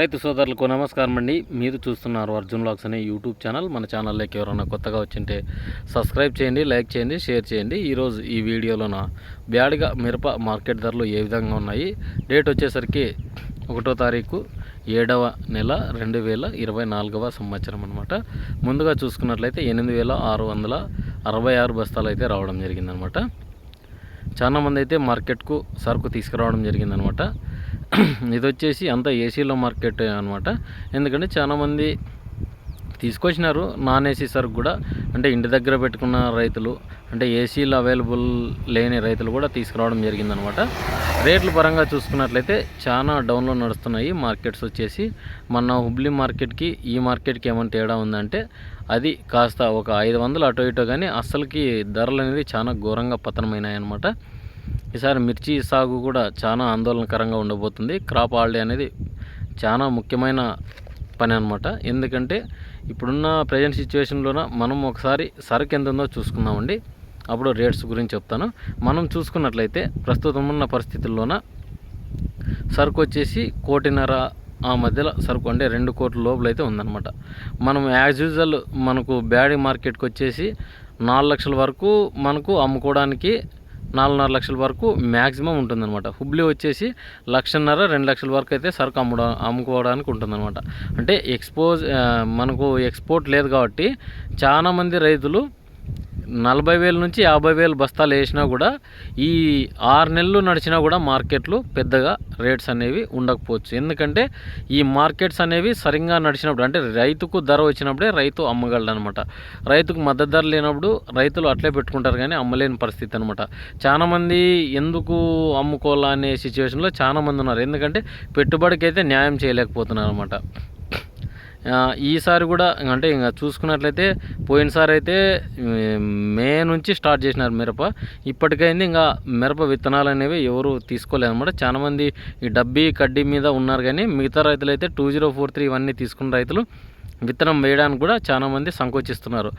రైతు సోదరులకు నమస్కారం అండి. మీరు చూస్తున్నారు అర్జున్ లాక్స్ అనే యూట్యూబ్ ఛానల్. మన ఛానల్లోకి ఎవరైనా కొత్తగా వచ్చింటే సబ్స్క్రైబ్ చేయండి లైక్ చేయండి షేర్ చేయండి. ఈరోజు ఈ వీడియోలోన బ్యాడ్గా మిరప మార్కెట్ ధరలు ఏ విధంగా ఉన్నాయి? డేట్ వచ్చేసరికి ఒకటో తారీఖు ఏడవ నెల రెండు వేల ఇరవై నాలుగవ సంవత్సరం అనమాట ముందుగా చూసుకున్నట్లయితే ఎనిమిది వేల ఆరు వందల అరవై ఆరు బస్తాలు అయితే రావడం జరిగిందనమాట చాలా మంది అయితే మార్కెట్కు సరుకు తీసుకురావడం జరిగిందనమాట ఇది వచ్చేసి అంతా ఏసీలో మార్కెట్ అనమాట ఎందుకంటే చాలామంది తీసుకొచ్చినారు నాన్ ఏసీ సరుకు కూడా. అంటే ఇంటి దగ్గర పెట్టుకున్న రైతులు అంటే ఏసీలు అవైలబుల్ లేని రైతులు కూడా తీసుకురావడం జరిగిందనమాట రేట్ల పరంగా చూసుకున్నట్లయితే చాలా డౌన్లో నడుస్తున్నాయి మార్కెట్స్ వచ్చేసి. మన హుబ్లీ మార్కెట్కి ఈ మార్కెట్కి ఏమైనా తేడా ఉందంటే అది కాస్త ఒక ఐదు వందలు అటో ఇటు కానీ అస్సలకి ధరలు అనేది చాలా ఘోరంగా పతనమైనాయి అనమాట ఈసారి మిర్చి సాగు కూడా చాలా ఆందోళనకరంగా ఉండబోతుంది. క్రాప్ హాలిడే అనేది చాలా ముఖ్యమైన పని అనమాట ఎందుకంటే ఇప్పుడున్న ప్రజెంట్ సిచ్యువేషన్లోన మనం ఒకసారి సరుకు ఎంత ఉందో చూసుకుందామండి. అప్పుడు రేట్స్ గురించి చెప్తాను. మనం చూసుకున్నట్లయితే ప్రస్తుతం ఉన్న పరిస్థితుల్లోన సరుకు వచ్చేసి కోటిన్నర ఆ మధ్యలో సరుకు అంటే రెండు కోట్ల లోపల అయితే ఉందన్నమాట. మనం యాజ్ యూజువల్ మనకు బ్యాడీ మార్కెట్కి వచ్చేసి నాలుగు లక్షల వరకు మనకు అమ్ముకోవడానికి నాలుగున్నర లక్షల వరకు మ్యాక్సిమం ఉంటుందన్నమాట. హుబ్లీ వచ్చేసి లక్షన్నర రెండు లక్షల వరకు అయితే సరుకు అమ్ముడ అమ్ముకోవడానికి ఉంటుందన్నమాట. అంటే ఎక్స్పోజ్ మనకు ఎక్స్పోర్ట్ లేదు కాబట్టి చాలామంది రైతులు నలభై వేల నుంచి యాభై వేలు బస్తాలు వేసినా కూడా ఈ ఆరు నెలలు నడిచినా కూడా మార్కెట్లు పెద్దగా రేట్స్ అనేవి ఉండకపోవచ్చు. ఎందుకంటే ఈ మార్కెట్స్ అనేవి సరిగ్గా నడిచినప్పుడు అంటే రైతుకు ధర వచ్చినప్పుడే రైతు అమ్మగలడు అనమాట రైతుకు మద్దతు ధర లేనప్పుడు రైతులు అట్లే పెట్టుకుంటారు కానీ అమ్మలేని పరిస్థితి అనమాట. చాలామంది ఎందుకు అమ్ముకోవాలా అనే సిచ్యువేషన్లో చాలామంది ఉన్నారు. ఎందుకంటే పెట్టుబడికి అయితే న్యాయం చేయలేకపోతున్నారు అనమాట ఈసారి కూడా అంటే ఇంకా చూసుకున్నట్లయితే పోయినసారి అయితే మే నుంచి స్టార్ట్ చేసినారు మిరప. ఇప్పటికైంది ఇంకా మిరప విత్తనాలు అనేవి ఎవరు తీసుకోలేదు అనమాట చాలామంది ఈ డబ్బీ కడ్డీ మీద ఉన్నారు కానీ మిగతా రైతులు అయితే టూ జీరో ఫోర్ త్రీ ఇవన్నీ తీసుకున్న రైతులు. విత్తనం వేయడానికి కూడా చాలామంది సంకోచిస్తున్నారు.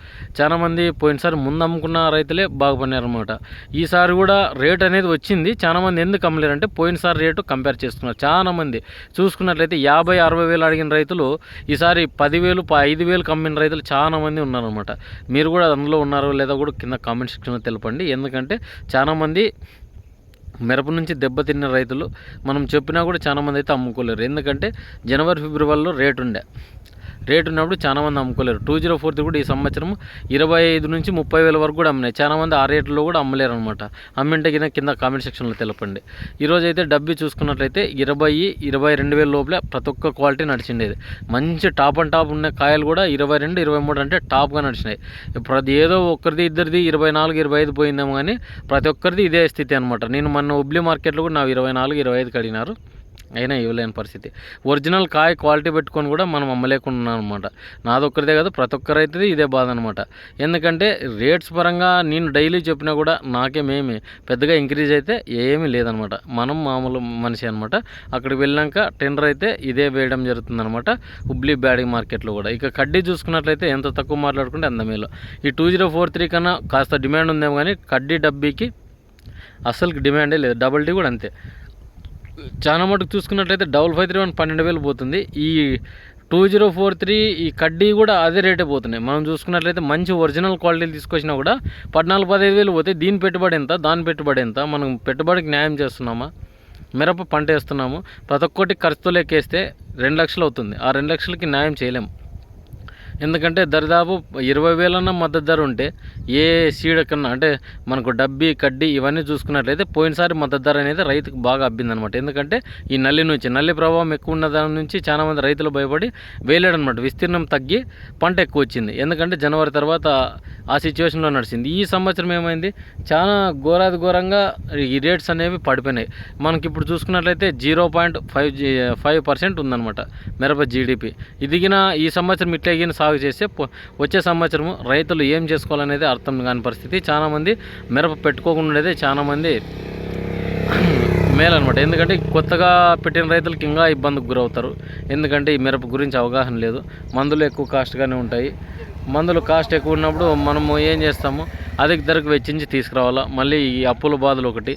చాలామంది పోయినసారి ముందు అమ్ముకున్న రైతులే బాగుపడినారు అనమాట ఈసారి కూడా రేట్ అనేది వచ్చింది. చాలామంది ఎందుకు అమ్మలేరంటే పోయినసారి రేటు కంపేర్ చేస్తున్నారు చాలామంది చూసుకున్నట్లయితే యాభై అరవై వేలు అడిగిన రైతులు ఈసారి పదివేలు ప- ఐదు వేలు కమ్మిన రైతులు చాలామంది ఉన్నారనమాట మీరు కూడా అందులో ఉన్నారో లేదో కూడా కింద కామెంట్ సెక్షన్లో తెలపండి. ఎందుకంటే చాలామంది మిరప నుంచి దెబ్బతిన్న రైతులు మనం చెప్పినా కూడా చాలామంది అయితే అమ్ముకోలేరు. ఎందుకంటే జనవరి ఫిబ్రవరిలో రేటు ఉండే. రేట్ ఉన్నప్పుడు చాలామంది అమ్ముకోలేరు. టూ జీరో ఫోర్ కూడా ఈ సంవత్సరం ఇరవై ఐదు నుంచి ముప్పై వేల వరకు కూడా అమ్మినాయి. చాలామంది ఆ రేట్లో కూడా అమ్మలేరు అనమాట అమ్మింటే కింద కింద కామెంట్ సెక్షన్లో తెలపండి. ఈరోజు అయితే డబ్బు చూసుకున్నట్లయితే ఇరవై ఇరవై రెండు వేల లోపలే ప్రతి ఒక్క క్వాలిటీ నడిచిండేది. మంచి టాప్ అండ్ టాప్ ఉన్న కాయలు కూడా ఇరవై రెండు ఇరవై మూడు అంటే టాప్గా నడిచినాయి. ప్రతి ఏదో ఒక్కరిది ఇద్దరిది ఇరవై నాలుగు ఇరవై ఐదు పోయిందేమో కానీ ప్రతి ఒక్కరిది ఇదే స్థితి అనమాట నేను మొన్న హుబ్లీ మార్కెట్లో కూడా నా ఇరవై నాలుగు ఇరవై ఐదుకి అడిగినారు. అయినా ఇవ్వలేని పరిస్థితి. ఒరిజినల్ కాయ క్వాలిటీ పెట్టుకొని కూడా మనం అమ్మలేకున్నాం అనమాట నాదొక్కరిదే కాదు ప్రతి ఒక్కరైతే ఇదే బాధ అనమాట ఎందుకంటే రేట్స్ పరంగా నేను డైలీ చెప్పినా కూడా నాకేమేమి పెద్దగా ఇంక్రీజ్ అయితే ఏమీ లేదనమాట మనం మామూలు మనిషి అనమాట అక్కడికి వెళ్ళాక టెండర్ అయితే ఇదే వేయడం జరుగుతుందనమాట హుబ్లీ బ్యాడింగ్ మార్కెట్లో కూడా. ఇక కడ్డీ చూసుకున్నట్లయితే ఎంత తక్కువ మాట్లాడుకుంటే అంత మేలు. ఈ టూ జీరో ఫోర్ త్రీ కన్నా కాస్త డిమాండ్ ఉందేమో కానీ కడ్డీ డబ్బీకి అస్సలు డిమాండే లేదు. డబల్ డీ కూడా అంతే. చాలా మటుకు చూసుకున్నట్లయితే డబుల్ ఫైవ్ త్రీ వన్ పన్నెండు వేలు పోతుంది. ఈ టూ జీరో ఫోర్ త్రీ ఈ కడ్డీ కూడా అదే రేటే పోతున్నాయి. మనం చూసుకున్నట్లయితే మంచి ఒరిజినల్ క్వాలిటీలు తీసుకొచ్చినా కూడా పద్నాలుగు పదహైదు వేలు పోతే దీని పెట్టుబడి ఎంత దాని పెట్టుబడి ఎంత? మనం పెట్టుబడికి న్యాయం చేస్తున్నామా? మిరప పంట వేస్తున్నాము. ప్రతి ఒక్కటి ఖర్చుతో లెక్కేస్తే రెండు లక్షలు అవుతుంది. ఆ రెండు లక్షలకి న్యాయం చేయలేం. ఎందుకంటే దరిదాపు ఇరవై వేలన్న మద్దతు ధర ఉంటే ఏ సీడ్ కన్నా అంటే మనకు డబ్బి కడ్డీ ఇవన్నీ చూసుకున్నట్లయితే పోయినసారి మద్దతు ధర అనేది రైతుకు బాగా అబ్బిందనమాట ఎందుకంటే ఈ నల్లి నుంచి నల్లి ప్రభావం ఎక్కువ ఉన్న దాని నుంచి చాలామంది రైతులు భయపడి వేలాడనమాట విస్తీర్ణం తగ్గి పంట ఎక్కువ వచ్చింది. ఎందుకంటే జనవరి తర్వాత ఆ సిచ్యువేషన్లో నడిచింది. ఈ సంవత్సరం ఏమైంది? చాలా ఘోరాది ఘోరంగా ఈ రేట్స్ అనేవి పడిపోయినాయి. మనకి ఇప్పుడు చూసుకున్నట్లయితే జీరో పాయింట్ ఫైవ్ జీ ఫైవ్ పర్సెంట్ ఉందన్నమాట మిరప జీడిపి ఇదిగిన ఈ సంవత్సరం ఇట్లాగిన సాగు చేస్తే వచ్చే సంవత్సరం రైతులు ఏం చేసుకోవాలనేది అర్థం కాని పరిస్థితి. చాలామంది మిరప పెట్టుకోకుండా ఉండేదే చాలామంది మేలన్నమాట ఎందుకంటే కొత్తగా పెట్టిన రైతులకి ఇంకా ఇబ్బందికి గురవుతారు. ఎందుకంటే ఈ మిరప గురించి అవగాహన లేదు. మందులు ఎక్కువ కాస్ట్గానే ఉంటాయి. మందులు కాస్ట్ ఎక్కువ ఉన్నప్పుడు మనము ఏం చేస్తాము? అధిక ధరకు వెచ్చించి తీసుకురావాలా? మళ్ళీ ఈ అప్పుల బాధలు ఒకటి.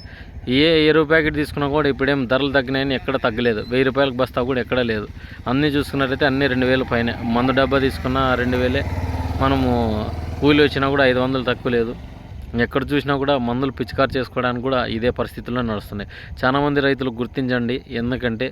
ఏ ఎరువు ప్యాకెట్ తీసుకున్నా కూడా ఇప్పుడేం ధరలు తగ్గినాయని ఎక్కడ తగ్గలేదు. వెయ్యి రూపాయలకు బస్తా కూడా ఎక్కడ లేదు. అన్నీ చూసుకున్నట్టయితే అన్నీ రెండు వేలు పైన. మందు డబ్బా తీసుకున్నా రెండు వేలే. మనము కూలి వచ్చినా కూడా ఐదు వందలు తక్కువ లేదు. ఎక్కడ చూసినా కూడా మందులు పిచికారు చేసుకోవడానికి కూడా ఇదే పరిస్థితుల్లో నడుస్తున్నాయి. చాలామంది రైతులు గుర్తించండి ఎందుకంటే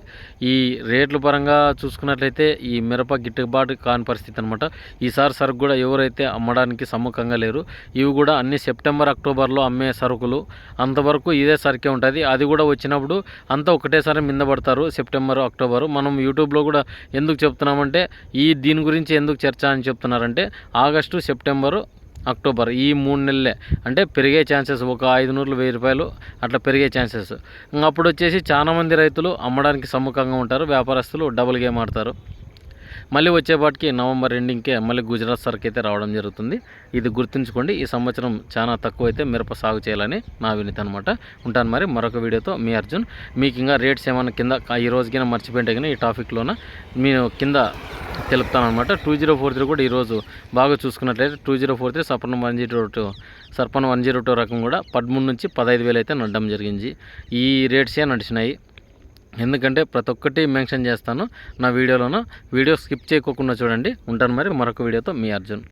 ఈ రేట్ల పరంగా చూసుకున్నట్లయితే ఈ మిరప గిట్టుబాటు కాని పరిస్థితి అనమాట ఈసారి సరుకు కూడా ఎవరైతే అమ్మడానికి సమ్ముఖంగా లేరు ఇవి కూడా అన్ని సెప్టెంబర్ అక్టోబర్లో అమ్మే సరుకులు. అంతవరకు ఇదే సరికే ఉంటుంది. అది కూడా వచ్చినప్పుడు అంతా ఒకటేసారి మింద పడతారు సెప్టెంబర్ అక్టోబర్. మనం యూట్యూబ్లో కూడా ఎందుకు చెప్తున్నామంటే ఈ దీని గురించి ఎందుకు చర్చ అని చెప్తున్నారంటే ఆగస్టు సెప్టెంబరు అక్టోబర్ ఈ మూడు నెలలే. అంటే పెరిగే ఛాన్సెస్ ఒక ఐదు నూరులు వెయ్యి రూపాయలు అట్లా పెరిగే ఛాన్సెస్. అప్పుడు వచ్చేసి చాలా మంది రైతులు అమ్మడానికి సమ్ముఖంగా ఉంటారు వ్యాపారస్తులు డబుల్ గేమ్ ఆడతారు. మళ్ళీ వచ్చేపాటికి నవంబర్ ఎండింగ్కే మళ్ళీ గుజరాత్ సరుకు అయితే రావడం జరుగుతుంది. ఇది గుర్తుంచుకోండి ఈ సంవత్సరం చాలా తక్కువ అయితే మిరప సాగు చేయాలని నా వినతి అనమాట ఉంటాను మరి మరొక వీడియోతో. మీ అర్జున్ మీకు ఇంకా రేట్స్ ఏమైనా కింద ఈ రోజుకైనా మర్చిపోయింటే కానీ ఈ టాపిక్లోన మీరు కింద తెలుపుతానమాట టూ జీరో ఫోర్ త్రీ కూడా ఈరోజు బాగా చూసుకున్నట్లయితే టూ జీరో ఫోర్ త్రీ సర్పన్ వన్ జీరో టూ సర్పన్ వన్ జీరో టూ రకం కూడా పదమూడు నుంచి పదహైదు వేలు అయితే నడడం జరిగింది. ఈ రేట్సే నడిచినాయి. ఎందుకంటే ప్రతి ఒక్కటి మెన్షన్ చేస్తాను నా వీడియోలోనూ. వీడియో స్కిప్ చేయకోకుండా చూడండి. ఉంటాను మరి మరొక వీడియోతో మీ అర్జున్.